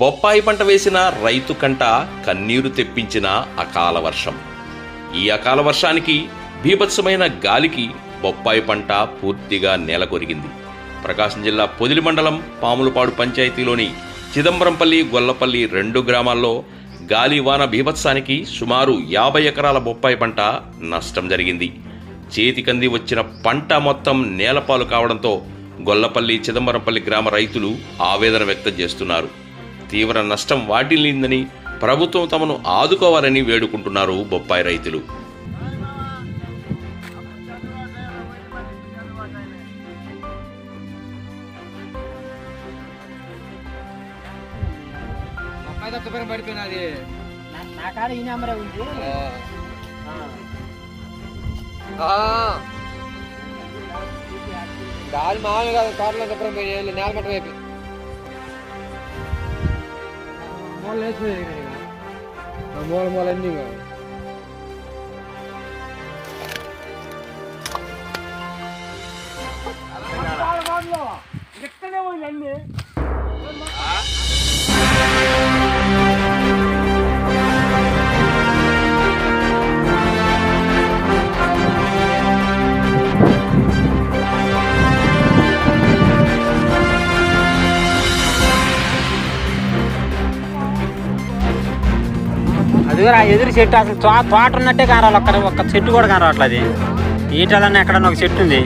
బొప్పాయి పంట వేసిన రైతు కంట కన్నీరు తెప్పించిన అకాల వర్షం. ఈ అకాల వర్షానికి బీభత్సమైన గాలికి బొప్పాయి పంట పూర్తిగా నేలకొరిగింది. ప్రకాశం జిల్లా పొదిలి మండలం పాములపాడు పంచాయతీలోని చిదంబరంపల్లి గొల్లపల్లి రెండు గ్రామాల్లో గాలి వాన బీభత్సానికి సుమారు యాభై ఎకరాల బొప్పాయి పంట నష్టం జరిగింది. చేతికంది వచ్చిన పంట మొత్తం నేలపాలు కావడంతో గొల్లపల్లి చిదంబరంపల్లి గ్రామ రైతులు ఆవేదన వ్యక్తం చేస్తున్నారు. తీవ్ర నష్టం వాటిల్లిందని ప్రభుత్వం తమను ఆదుకోవాలని వేడుకుంటున్నారు బొప్పాయి రైతులు. పడిపోయినది. నా- నా కాడ ఈ నెంబరే ఉంది ఆ. గాలి మామూలు కాదు తోటలో శుభ్రం పోయి నేల మట్ట వైపు লেস হয়ে গেছে। মল মল এন্ডিং అది ఆ ఎదురు చెట్టు అసలు తోట ఉన్నట్టే కారాలి ఒక్క ఒక్క చెట్టు కూడా కానరావట్లేదు ఈటలన్నీ ఎక్కడన్నా ఒక చెట్టు ఉంది.